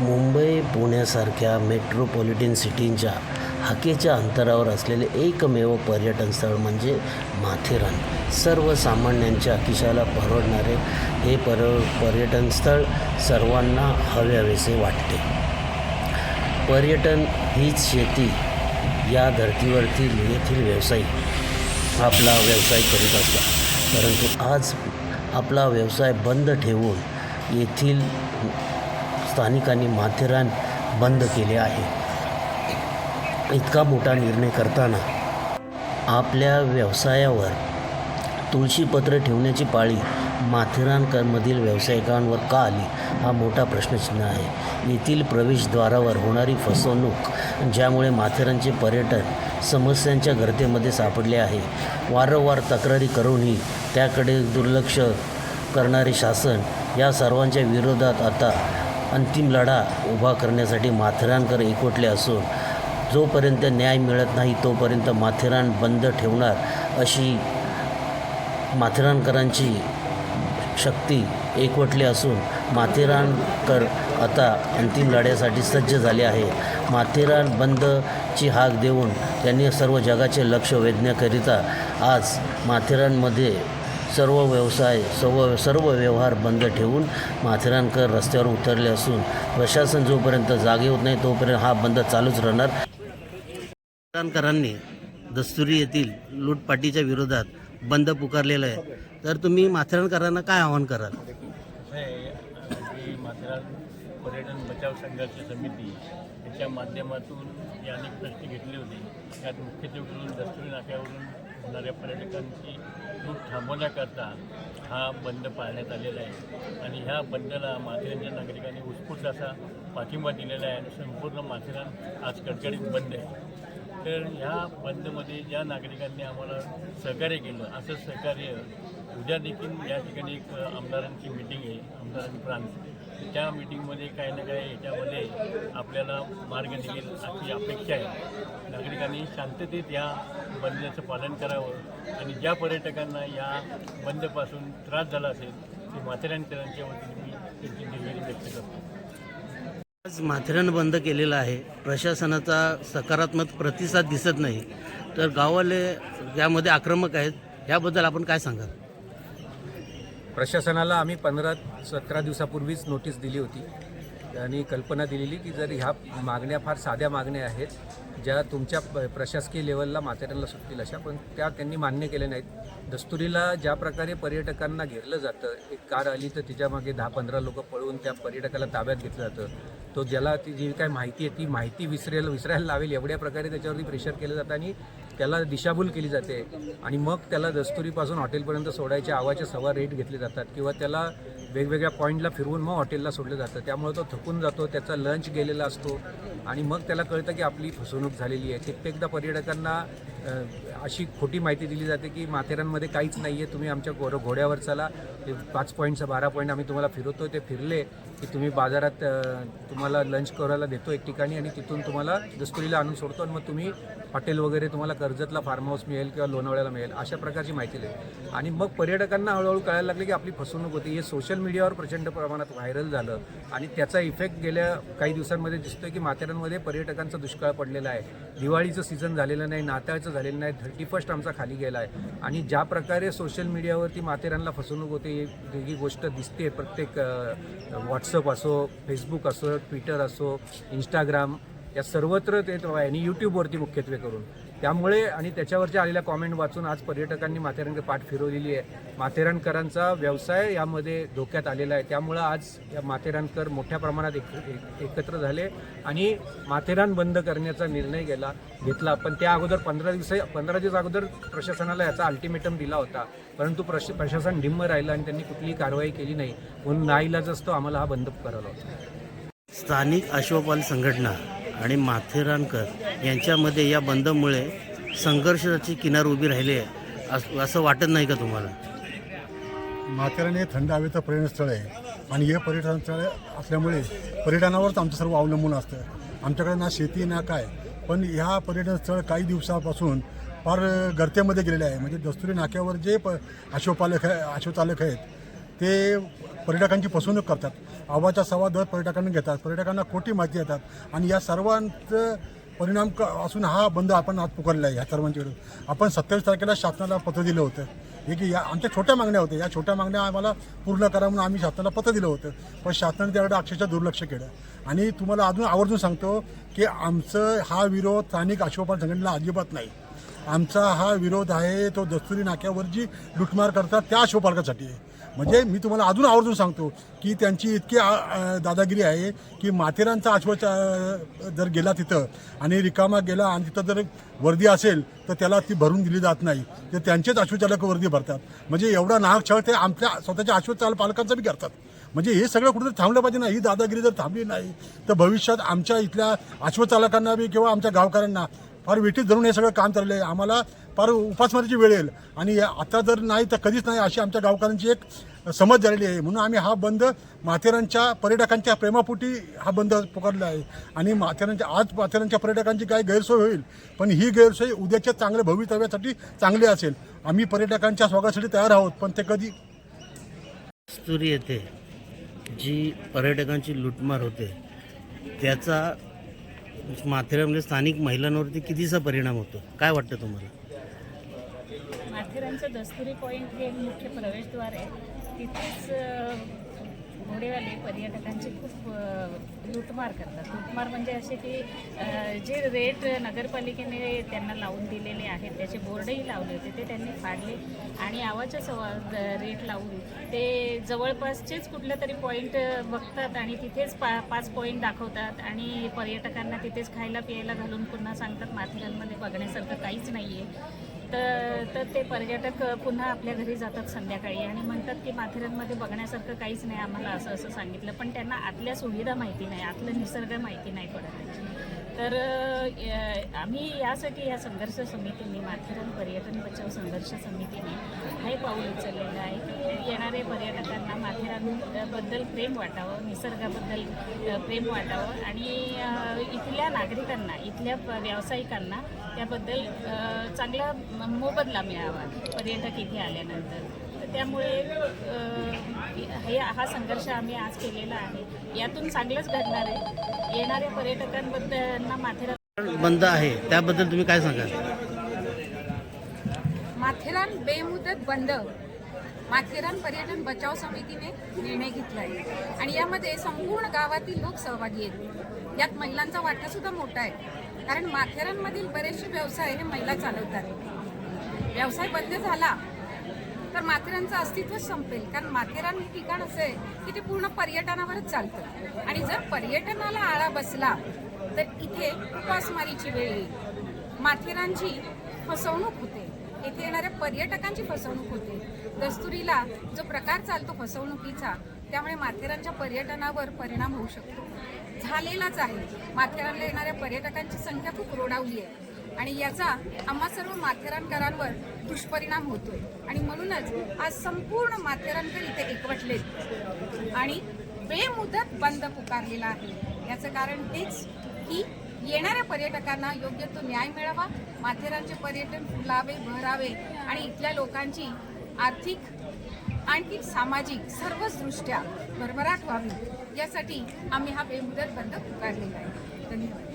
मुंबई पुण्यासारख्या मेट्रोपॉलिटन सिटींच्या हाकेच्या अंतरावर असलेले एकमेव पर्यटन स्थळ म्हणजे माथेरान. सर्वसामान्यांच्या खिशाला परवडणारे हे पर पर्यटन स्थळ सर्वांना हव्यावेसे वाटते. पर्यटन हीच शेती या धर्तीवरती येथील व्यावसायिक आपला व्यवसाय करीत असतात. परंतु आज आपला व्यवसाय बंद ठेवून येथील स्थानिकांनी माथेरान बंद केले आहे. इतका मोठा निर्णय करताना आपल्या व्यवसायावर तुळशीपत्र ठेवण्याची पाळी माथेरानमधील व्यावसायिकांवर का आली हा मोठा प्रश्नचिन्ह आहे. येथील प्रवेशद्वारावर होणारी फसवणूक ज्यामुळे माथेरानचे पर्यटन समस्यांच्या गर्तेमध्ये सापडले आहे वारंवार तक्रारी करूनही त्याकडे दुर्लक्ष करणारे शासन या सर्वांच्या विरोधात आता अंतिम लढा उभा करण्यासाठी माथेरानकर एकवटले असून जोपर्यंत न्याय मिळत नाही तोपर्यंत माथेरान बंद ठेवणार अशी माथेरानकरांची शक्ती एकवटली असून माथेरानकर आता अंतिम लढ्यासाठी सज्ज झाले आहे माथेरान बंदची हाक देऊन त्यांनी सर्व जगाचे लक्ष वेधण्याकरिता आज माथेरानमध्ये सर्व व्यवसाय सर्व सर्व व्यवहार बंद ठेवून माथेरानकर रस्त्यावर उतरले असून प्रशासन जोपर्यंत जागे होत नाही तोपर्यंत हा बंद चालूच राहणार. माथेरानकरांनी दस्तुरी येथील लूटपाटीच्या विरोधात बंद पुकारलेला आहे. तर तुम्ही माथेरानकरांना काय आवाहन कराल? माथेरान पर्यटन बचाव संघर्ष समिती याच्या माध्यमातून जे अनेक प्रश्न घेतले होते. त्यात मुख्यत्वे करून दस्तुरी नाक्यावरून असणाऱ्या पर्यटकांची लूट थांबवण्याकरता हा बंद पाळण्यात आलेला आहे. आणि ह्या बंदला माथेरानच्या नागरिकांनी उत्स्फूर्त असा पाठिंबा दिलेला आहे आणि संपूर्ण माथेरान आज कडकडीत बंद आहे. तर ह्या बंदमध्ये ज्या नागरिकांनी आम्हाला सहकार्य केलं असं सहकार्य उद्या देखील या ठिकाणी एक आमदारांची मिटिंग आहे आमदारांची प्रांत त्या मिटिंगमध्ये काही ना काही याच्यामध्ये आपल्याला मार्ग निघेल अशी अपेक्षा आहे. नागरिकांनी शांततेत या बंदचं पालन करावं आणि ज्या पर्यटकांना या बंदपासून त्रास झाला असेल ते माथेरानकरांच्या वतीने मी त्यांची दिलगिरी व्यक्त करतो. आज माथेरान बंद केलेलं आहे. प्रशासनाचा सकारात्मक प्रतिसाद दिसत नाही. तर गावाले यामध्ये आक्रमक आहेत याबद्दल आपण काय सांगाल? प्रशासनाला आम्ही पंधरा सतरा दिवसापूर्वीच नोटीस दिली होती. आणि कल्पना दिलेली की जर ह्या मागण्या फार साध्या मागण्या आहेत ज्या तुमच्या प्रशासकीय लेवलला माथेरानला सुटतील अशा पण त्या त्यांनी मान्य केल्या नाहीत. दस्तुरीला ज्या प्रकारे पर्यटकांना घेरलं जातं एक कार आली तर तिच्यामागे दहा पंधरा लोक पळवून त्या पर्यटकाला ताब्यात घेतलं जातं. तो ज्याला ती जी काय माहिती आहे ती माहिती विसरायला विसरायला लावेल एवढ्या प्रकारे त्याच्यावरती प्रेशर केलं जातं आणि त्याला दिशाभूल केली जाते. आणि मग त्याला दस्तुरीपासून हॉटेलपर्यंत सोडायच्या आवाचे सवा रेट घेतले जातात किंवा त्याला वेगवेगळ्या पॉईंटला फिरवून मग हॉटेलला सोडलं जातं. त्यामुळे तो थकून जातो त्याचा लंच गेलेला असतो. आणि मग त्याला कळतं की आपली फसवणूक झालेली आहे. कित्येकदा पर्यटकांना अशी खोटी माहिती दिली जाते की माथेरानमध्ये काहीच नाही आहे तुम्ही आमच्या गोर घोड्यावर चला. ते पाच पॉईंटचं बारा पॉईंट आम्ही तुम्हाला फिरवतो ते फिरले की तुम्ही बाजारात तुम्हाला लंच करायला देतो एक ठिकाणी आणि तिथून तुम्हाला दस्तुरीला आणून सोडतो आणि मग तुम्ही हॉटेल वगैरे तुम्हाला कर्जतला फार्म हाऊस मिळेल किंवा लोणावळ्याला मिळेल अशा प्रकारची माहिती देईल. आणि मग पर्यटकांना हळूहळू कळायला लागले की आपली फसवणूक होती. हे सोशल मीडियावर प्रचंड प्रमाणात व्हायरल झालं आणि त्याचा इफेक्ट गेल्या काही दिवसांमध्ये दिसतोय की माथेरानमध्ये पर्यटकांचा दुष्काळ पडलेला आहे. दिवाळीचं सीझन झालेलं नाही नाताळचं झालेलं नाही थर्टी फर्स्ट आमचा खाली गेला आहे. आणि ज्या प्रकारे सोशल मीडियावरती माथेरानला फसवणूक होते ही गोष्ट दिसते. प्रत्येक व्हॉट्सअप असो फेसबुक असो ट्विटर असो इंस्टाग्राम या सर्वत्र ते आणि यूट्यूबवरती मुख्यत्वे करून. त्यामुळे आणि त्याच्यावरच्या आलेल्या कॉमेंट वाचून आज पर्यटकांनी माथेरानकडे पाठ फिरवलेली आहे. माथेरानकरांचा व्यवसाय यामध्ये धोक्यात आलेला आहे. त्यामुळं आज या माथेरानकर मोठ्या प्रमाणात एक, एक, एकत्र झाले आणि माथेरान बंद करण्याचा निर्णय गेला घेतला. पण त्या अगोदर पंधरा दिवस पंधरा दिवस अगोदर प्रशासनाला याचा अल्टिमेटम दिला होता. परंतु प्रश प्रशासन ढिम्म राहिलं आणि त्यांनी कुठलीही कारवाई केली नाही. म्हणून नाईलाज असतो आम्हाला हा बंद करावा होता. स्थानिक अश्वपाल संघटना आणि माथेरानकर यांच्यामध्ये या बंदमुळे संघर्षाची किनार उभी राहिली आहे. असं वाटत नाही का तुम्हाला? माथेरान हे थंड हवेचं पर्यटनस्थळ आहे. आणि हे पर्यटन स्थळ असल्यामुळे पर्यटनावरच आमचं सर्व अवलंबून असतं. आमच्याकडे ना शेती ना काय. पण ह्या पर्यटनस्थळ काही दिवसापासून फार गर्तेमध्ये गेलेले आहे. म्हणजे दस्तुरी नाक्यावर जे प अश्वपालक आहे अश्वचालक आहेत ते पर्यटकांची फसवणूक करतात. आवाच्या सव्वा दर पर्यटकांना घेतात. पर्यटकांना खोटी माहिती देतात. आणि या सर्वांचं परिणाम क असून हा बंद आपण आज पुकारला आहे ह्या सर्वांच्या विरोधात. आपण सत्तावीस तारखेला शासनाला पत्र दिलं होतं. हे की या आमच्या छोट्या मागण्या होत्या. या छोट्या मागण्या आम्हाला पूर्ण करा म्हणून आम्ही शासनाला पत्र दिलं होतं. पण शासनाने त्याकडे अक्षरशः दुर्लक्ष केलं. आणि तुम्हाला अजून आवर्जून सांगतो की आमचं हा विरोध स्थानिक अशोकपाल संघटनेला अजिबात नाही. आमचा हा विरोध आहे तो दस्तुरी नाक्यावर जी लुटमार करतात त्या अशोकपालकासाठी आहे म्हणजे मी तुम्हाला अजून आवर्जून सांगतो की त्यांची इतकी दादागिरी आहे की माथेरानचा आश्वाचा जर गेला तिथं आणि रिकामा गेला आणि तिथं जर वर्दी असेल तर त्याला ती भरून दिली जात नाही. तर त्यांचेच अश्वचालक वर्दी भरतात. म्हणजे एवढा नाहक छळ ते आमच्या स्वतःच्या अश्वचाल पालकांचा बी करतात. म्हणजे हे सगळं कुठेतरी थांबलं पाहिजे ना. ही दादागिरी जर थांबली नाही तर भविष्यात आमच्या इथल्या अश्वचालकांना बी किंवा आमच्या गावकऱ्यांना फार विटीत धरून हे सगळं काम चाललं आहे आम्हाला फार उपासमारीची वेळ येईल. आणि आता जर नाही तर कधीच नाही अशी आमच्या गावकऱ्यांची एक समज झालेली आहे. म्हणून आम्ही हा बंद माथेरांच्या पर्यटकांच्या प्रेमापोटी हा बंद पुकारला आहे. आणि माथेरांच्या आज माथेरांच्या पर्यटकांची काय गैरसोय होईल पण ही गैरसोय उद्याच्या चांगल्या भवितव्यासाठी चांगली असेल. आम्ही पर्यटकांच्या स्वागतासाठी तयार आहोत पण ते कधी कस्तुरी येथे जी पर्यटकांची लुटमार होते त्याचा माथेरानमध्ये स्थानिक महिलांवरती कितीचा परिणाम होतो? काय वाटतं तुम्हाला? माथेरानचं दस्तुरी पॉईंट हे मुख्य प्रवेशद्वार आहे. तिथेच घोडेवाले पर्यटकांची खूप लूटमार करतात. लूटमार म्हणजे असे की जे रेट नगरपालिकेने त्यांना लावून दिलेले आहेत त्याचे बोर्डही लावले होते ते त्यांनी फाडले आणि आवाच्या सवा रेट लावून ते जवळपासचेच कुठल्या तरी पॉईंट बघतात आणि तिथेच पा पाच पॉईंट दाखवतात आणि पर्यटकांना तिथेच खायला प्यायला घालून पुन्हा सांगतात माथेरानमध्ये बघण्यासारखं काहीच नाही आहे तर तर ते पर्यटक पुन्हा आपल्या घरी जातात संध्याकाळी आणि म्हणतात की माथेरानमध्ये बघण्यासारखं काहीच नाही आम्हाला असं असं सांगितलं. पण त्यांना आतल्या सुविधा माहिती नाही आतलं निसर्ग माहिती नाही पडत तर आम्ही यासाठी या संघर्ष समितीने माथेरान पर्यटन बचाव संघर्ष समितीने हे पाऊल उचललेलं आहे. येणारे पर्यटकांना माथेरानबद्दल प्रेम वाटावं निसर्गाबद्दल प्रेम वाटावं आणि इथल्या नागरिकांना इथल्या व्यावसायिकांना त्याबद्दल चांगला मोबदला मिळावा पर्यटक इथे आल्यानंतर. तर त्यामुळे हे हा संघर्ष आम्ही आज केलेला आहे. यातून चांगलंच घडणार आहे. येणाऱ्या पर्यटकांबद्दल माथेरान बंद आहे. त्याबद्दल तुम्ही काय सांगाल? माथेरान बेमुदत बंद. माथेरान पर्यटन बचाव समितीने निर्णय घेतला आहे. आणि यामध्ये संपूर्ण गावातील लोक सहभागी आहेत. यात महिलांचा वाटा सुद्धा मोठा आहे. कारण माथेरानमधील बरेचसे व्यवसाय हे महिला चालवतात. व्यवसाय बंद झाला तर माथेरानचं अस्तित्वच संपेल. कारण माथेरान हे ठिकाण असं आहे की ते पूर्ण पर्यटनावरच चालतं. आणि जर पर्यटनाला आळा बसला तर इथे उपासमारीची वेळ येईल. माथेरानची फसवणूक होते. येथे येणाऱ्या पर्यटकांची फसवणूक होते. दस्तुरीला जो प्रकार चालतो फसवणुकीचा त्यामुळे माथेरानच्या पर्यटनावर परिणाम होऊ शकतो. झालेलाच आहे. माथेरानला येणाऱ्या पर्यटकांची संख्या खूप रोडावली आहे. आणि याचा आम्हा सर्व माथेरानकरांवर दुष्परिणाम होतोय. आणि म्हणूनच आज संपूर्ण माथेरानकर इथे एकवटलेत. आणि बेमुदत बंद पुकारलेला आहे. याचं कारण हेच की येणाऱ्या पर्यटकांना योग्य तो न्याय मिळावा माथेरानचे पर्यटन फुलावे भरावे आणि इथल्या लोकांची आर्थिक आणखी सामाजिक सर्वच दृष्ट्या भरभराट व्हावी. यासाठी आम्ही हा बेमुदत बंद पुकारलेला आहे. धन्यवाद.